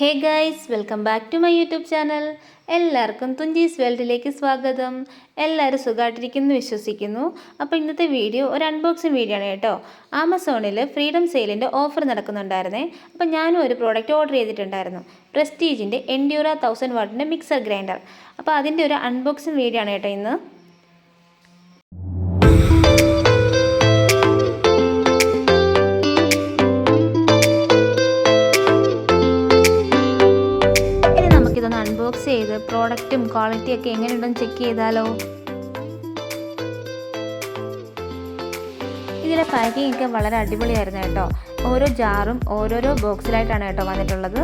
Hey guys welcome back to my YouTube channel. എല്ലാവർക്കും തുഞ്ചീസ് വേൾഡിലേക്ക് സ്വാഗതം. എല്ലാവരും സുഖമായിട്ടിരിക്കുന്നു വിശ്വസിക്കുന്നു. അപ്പോൾ ഇന്നത്തെ വീഡിയോ ഒരു അൺബോക്സിങ് വീഡിയോ ആണ് കേട്ടോ. ആമസോണിൽ ഫ്രീഡം സെയിലിന്റെ ഓഫർ നടക്കുന്നുണ്ടായിരുന്നേ. അപ്പോൾ ഞാനും ഒരു പ്രോഡക്റ്റ് ഓർഡർ ചെയ്തിട്ടുണ്ടായിരുന്നു. പ്രസ്റ്റീജിന്റെ എൻഡ്യൂറ തൗസൻഡ് വാട്ടിന്റെ മിക്സർ ഗ്രൈൻഡർ അപ്പോൾ അതിന്റെ ഒരു അൺബോക്സിങ് വീഡിയോ ആണ് കേട്ടോ ഇന്ന്. അൺബോക്സ് ചെയ്ത് പ്രോഡക്റ്റും ക്വാളിറ്റിയും ഒക്കെ എങ്ങനെ എങ്ങനെയുണ്ടെന്ന് ചെക്ക് ചെയ്താലോ? ഇതിലെ പാക്കിംഗ് ഒക്കെ വളരെ അടിപൊളിയായിരുന്നു കേട്ടോ. ഓരോ ജാറും ഓരോരോ ബോക്സിലായിട്ടാണ് കേട്ടോ വന്നിട്ടുള്ളത്.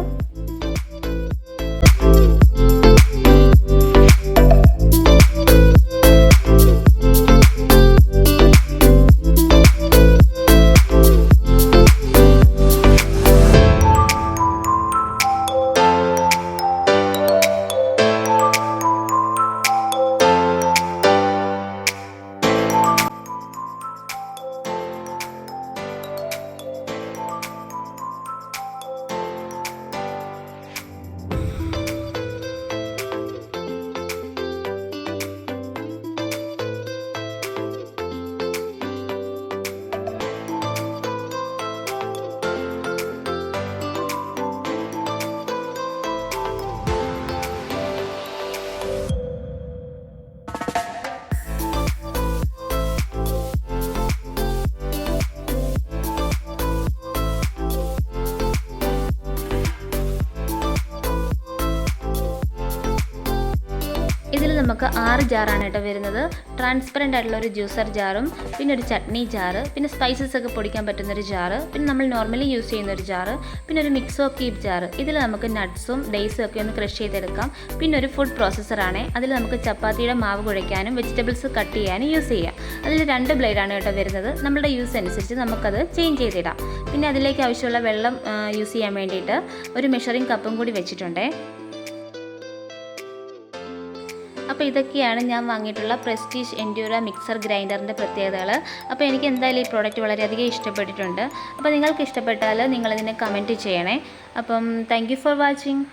ഇതിൽ നമുക്ക് ആറ് ജാറാണ് കേട്ടോ വരുന്നത്. ട്രാൻസ്പെറന്റ് ആയിട്ടുള്ള ഒരു ജ്യൂസർ ജാറും പിന്നെ ഒരു ചട്നി ജാറ് പിന്നെ സ്പൈസസ് ഒക്കെ പൊടിക്കാൻ പറ്റുന്ന ഒരു ജാറ് പിന്നെ നമ്മൾ നോർമലി യൂസ് ചെയ്യുന്ന ഒരു ജാറ് പിന്നെ ഒരു മിക്സോ കീപ് ജാറ്. ഇതിൽ നമുക്ക് നട്ട്സും ഡേയ്സും ഒക്കെ ഒന്ന് ക്രഷ് ചെയ്തെടുക്കാം. പിന്നെ ഒരു ഫുഡ് പ്രോസസ്സറാണ് അതിൽ നമുക്ക് ചപ്പാത്തിയുടെ മാവ് കുഴയ്ക്കാനും വെജിറ്റബിൾസ് കട്ട് ചെയ്യാനും യൂസ് ചെയ്യാം. അതിൽ രണ്ട് ബ്ലേഡാണ് കേട്ടോ വരുന്നത്. നമ്മുടെ യൂസ് അനുസരിച്ച് നമുക്കത് ചേഞ്ച് ചെയ്തിടാം. പിന്നെ അതിലേക്ക് ആവശ്യമുള്ള വെള്ളം യൂസ് ചെയ്യാൻ വേണ്ടിയിട്ട് ഒരു മെഷറിംഗ് കപ്പും കൂടി വെച്ചിട്ടുണ്ടേ. അപ്പോൾ ഇതൊക്കെയാണ് ഞാൻ വാങ്ങിയിട്ടുള്ള പ്രസ്റ്റീജ് എൻഡ്യൂറ മിക്സർ ഗ്രൈൻഡറിന്റെ പ്രത്യേകതകൾ. അപ്പോൾ എനിക്ക് എന്തായാലും ഈ പ്രോഡക്റ്റ് വളരെയധികം ഇഷ്ടപ്പെട്ടിട്ടുണ്ട്. അപ്പോൾ നിങ്ങൾക്ക് ഇഷ്ടപ്പെട്ടാൽ നിങ്ങളിതിനെ കമന്റ് ചെയ്യണേ. അപ്പം താങ്ക് ഫോർ വാച്ചിങ്